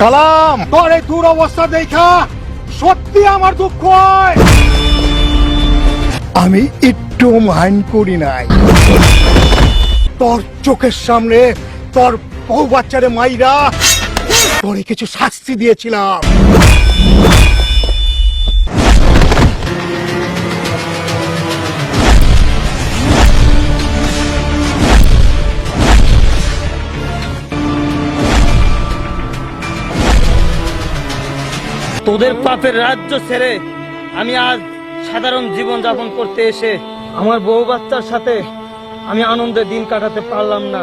সালাম তোর এই দুরবস্থা দেখা, সত্যি আমার দুঃখ হয়। আমি একটু মাইন্ড করি নাই। তোর চোখের সামনে তোর বউ বাচ্চারে মাইরা তোরে কিছু শাস্তি দিয়েছিলাম। তোদের পাপের রাজ্য ছেড়ে আমি আজ সাধারণ জীবন যাপন করতে এসে আমার বউ বাচ্চার সাথে আমি আনন্দে দিন কাটাতে পারলাম না।